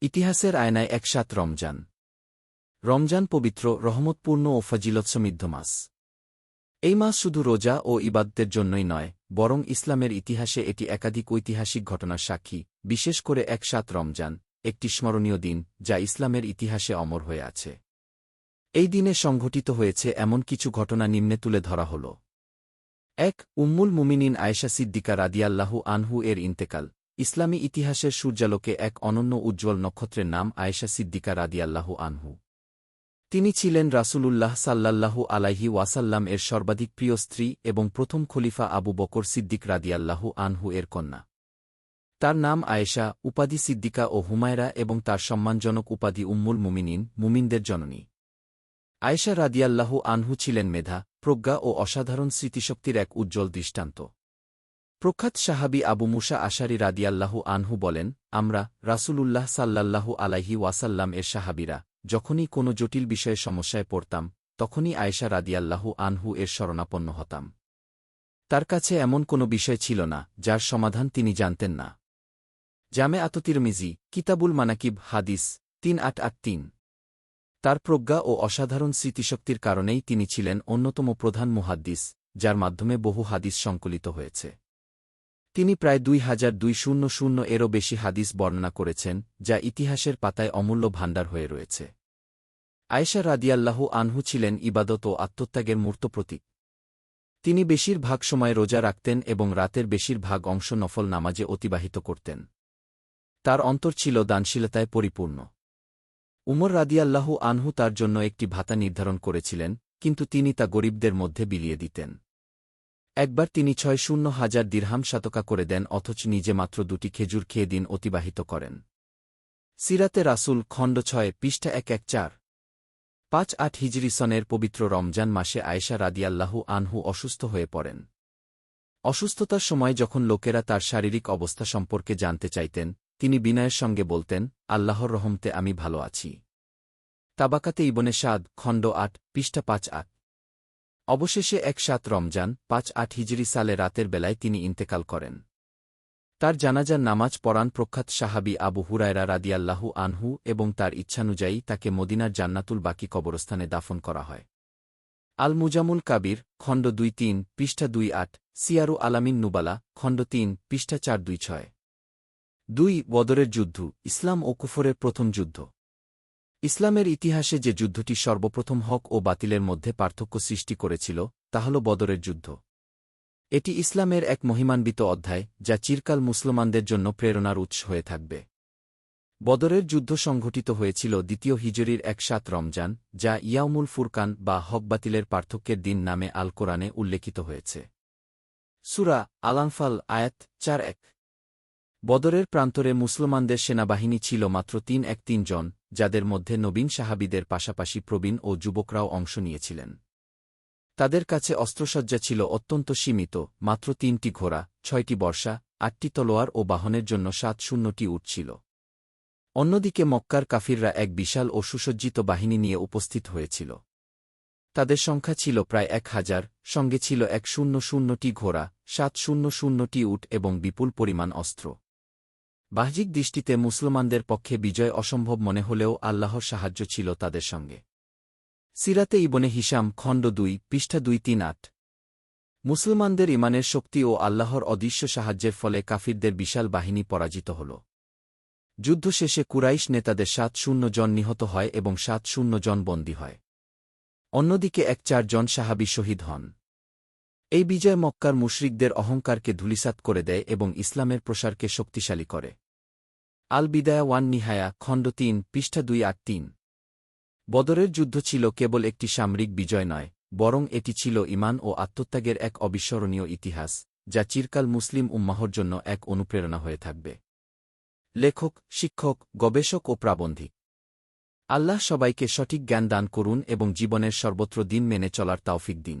ইতিহাসের আয়নায় একসাথ রমজান। রমজান পবিত্র, রহমতপূর্ণ ও ফজিলৎসমৃদ্ধ মাস। এই মাস শুধু রোজা ও ইবাদতের জন্যই নয়, বরং ইসলামের ইতিহাসে এটি একাধিক ঐতিহাসিক ঘটনার সাক্ষী, বিশেষ করে একসাথ রমজান, একটি স্মরণীয় দিন, যা ইসলামের ইতিহাসে অমর হয়ে আছে। এই দিনে সংঘটিত হয়েছে এমন কিছু ঘটনা নিম্নে তুলে ধরা হল। এক, উম্মুল মুমিনিন আয়েশা সিদ্দিকা রাদিয়াল্লাহু আনহু এর ইন্তেকাল। ইসলামী ইতিহাসের সূর্যালোকে এক অনন্য উজ্জ্বল নক্ষত্রের নাম আয়েশা সিদ্দিকা রাদিয়াল্লাহু আনহু। তিনি ছিলেন রাসূলুল্লাহ সাল্লাল্লাহু আলাইহি ওয়াসাল্লাম এর সর্বাধিক প্রিয় স্ত্রী এবং প্রথম খলিফা আবু বকর সিদ্দিক রাদিয়াল্লাহু আনহু এর কন্যা। তার নাম আয়েশা, উপাধি সিদ্দিকা ও হুমায়রা এবং তার সম্মানজনক উপাধি উম্মুল মুমিনিন, মুমিনদের জননী। আয়েশা রাদিয়াল্লাহু আনহু ছিলেন মেধা, প্রজ্ঞা ও অসাধারণ স্মৃতিশক্তির এক উজ্জ্বল দৃষ্টান্ত। প্রখ্যাত সাহাবি আবু মুসা আশারি রাদিয়াল্লাহু আনহু বলেন, আমরা রাসূলুল্লাহ সাল্লাল্লাহু আলাইহি ওয়াসাল্লাম এর সাহাবিরা, যখনই কোনো জটিল বিষয়ে সমস্যায় পড়তাম, তখনই আয়েশা রাদিয়াল্লাহু আনহু এর শরণাপন্ন হতাম। তার কাছে এমন কোনো বিষয় ছিল না, যার সমাধান তিনি জানতেন না। জামে আততিরমিজি কিতাবুল মানাকিব, হাদিস তিন আট আট তিন। তার প্রজ্ঞা ও অসাধারণ স্মৃতিশক্তির কারণেই তিনি ছিলেন অন্যতম প্রধান মুহাদ্দিস, যার মাধ্যমে বহু হাদিস সংকলিত হয়েছে। তিনি প্রায় দুই হাজার দুই শূন্য শূন্য এরও বেশি হাদিস বর্ণনা করেছেন, যা ইতিহাসের পাতায় অমূল্য ভাণ্ডার হয়ে রয়েছে। আয়েশা রাদিয়াল্লাহু আনহু ছিলেন ইবাদত ও আত্মত্যাগের মূর্ত প্রতীক। তিনি বেশিরভাগ সময় রোজা রাখতেন এবং রাতের বেশিরভাগ অংশ নফল নামাজে অতিবাহিত করতেন। তার অন্তর ছিল দানশীলতায় পরিপূর্ণ। উমর রাদিয়াল্লাহু আনহু তার জন্য একটি ভাতা নির্ধারণ করেছিলেন, কিন্তু তিনি তা গরিবদের মধ্যে বিলিয়ে দিতেন। একবার তিনি ছয় শূন্য হাজার দিরহাম শতকা করে দেন, অথচ নিজে মাত্র দুটি খেজুর খেয়ে দিন অতিবাহিত করেন। সিরাতে রাসুল, খণ্ড ছয়, পৃষ্ঠা এক এক চার। পাঁচ আট হিজরি সনের পবিত্র রমজান মাসে আয়েশা রাদিয়াল্লাহু আনহু অসুস্থ হয়ে পড়েন। অসুস্থতার সময় যখন লোকেরা তার শারীরিক অবস্থা সম্পর্কে জানতে চাইতেন, তিনি বিনয়ের সঙ্গে বলতেন, আল্লাহর রহমতে আমি ভালো আছি। তাবাকাতে ইবনে সাদ, খণ্ড আট, পৃষ্ঠা পাঁচ আট। অবশেষে এক সাত রমজান, পাঁচ আট হিজরি সালে রাতের বেলায় তিনি ইন্তেকাল করেন। তার জানাজার নামাজ পড়ান প্রখ্যাত সাহাবি আবু হুরায়রা রাদিয়াল্লাহু আনহু এবং তার ইচ্ছানুযায়ী তাকে মদিনার জান্নাতুল বাকি কবরস্থানে দাফন করা হয়। আল মুজামুল কাবির, খণ্ড দুই তিন, পৃষ্ঠা দুই আট, সিয়ারু আলামিন নুবালা, খণ্ড তিন, পৃষ্ঠা চার দুই ছয়। দুই, বদরের যুদ্ধ, ইসলাম ও কুফরের প্রথম যুদ্ধ। ইসলামের ইতিহাসে যে যুদ্ধটি সর্বপ্রথম হক ও বাতিলের মধ্যে পার্থক্য সৃষ্টি করেছিল, তা হল বদরের যুদ্ধ। এটি ইসলামের এক মহিমান্বিত অধ্যায়, যা চিরকাল মুসলমানদের জন্য প্রেরণার উৎস হয়ে থাকবে। বদরের যুদ্ধ সংঘটিত হয়েছিল দ্বিতীয় হিজরির এক সাত রমজান, যা ইয়াউমুল ফুরকান বা হক বাতিলের পার্থক্যের দিন নামে আল কোরআনে উল্লেখিত হয়েছে। সুরা আলানফাল আয়াত চার এক। বদরের প্রান্তরে মুসলমানদের সেনাবাহিনী ছিল মাত্র তিন এক তিন জন, যাদের মধ্যে নবীন সাহাবিদের পাশাপাশি প্রবীণ ও যুবকরাও অংশ নিয়েছিলেন। তাদের কাছে অস্ত্রসজ্জা ছিল অত্যন্ত সীমিত, মাত্র তিনটি ঘোড়া, ছয়টি বর্ষা, আটটি তলোয়ার ও বাহনের জন্য সাত শূন্যটি উঠছিল অন্যদিকে মক্কার কাফিররা এক বিশাল ও সুসজ্জিত বাহিনী নিয়ে উপস্থিত হয়েছিল। তাদের সংখ্যা ছিল প্রায় এক হাজার, সঙ্গে ছিল এক শূন্য শূন্যটি ঘোড়া, সাত শূন্য শূন্যটি উট এবং বিপুল পরিমাণ অস্ত্র। বাহ্যিক দৃষ্টিতে মুসলমানদের পক্ষে বিজয় অসম্ভব মনে হলেও আল্লাহর সাহায্য ছিল তাদের সঙ্গে। সিরাতে ইবনে হিসাম খণ্ড দুই, পৃষ্ঠা দুই, তিন, আট। মুসলমানদের ইমানের শক্তি ও আল্লাহর অদৃশ্য সাহায্যের ফলে কাফিরদের বিশাল বাহিনী পরাজিত হল। যুদ্ধ শেষে কুরাইশ নেতাদের সাত শূন্য জন নিহত হয় এবং সাত শূন্য জন বন্দী হয়। অন্যদিকে এক চারজন সাহাবি শহীদ হন। এই বিজয় মক্কার মুশরিকদের অহংকারকে ধুলিসাত করে দেয় এবং ইসলামের প্রসারকে শক্তিশালী করে। আল বিদায়া ওয়ান নিহায়া, খণ্ড তিন, পৃষ্ঠা দুই আট তিন। বদরের যুদ্ধ ছিল কেবল একটি সামরিক বিজয় নয়, বরং এটি ছিল ইমান ও আত্মত্যাগের এক অবিস্মরণীয় ইতিহাস, যা চিরকাল মুসলিম উম্মাহর জন্য এক অনুপ্রেরণা হয়ে থাকবে। লেখক, শিক্ষক, গবেষক ও প্রাবন্ধিক। আল্লাহ সবাইকে সঠিক জ্ঞান দান করুন এবং জীবনের সর্বত্র দিন মেনে চলার তাওফিক দিন।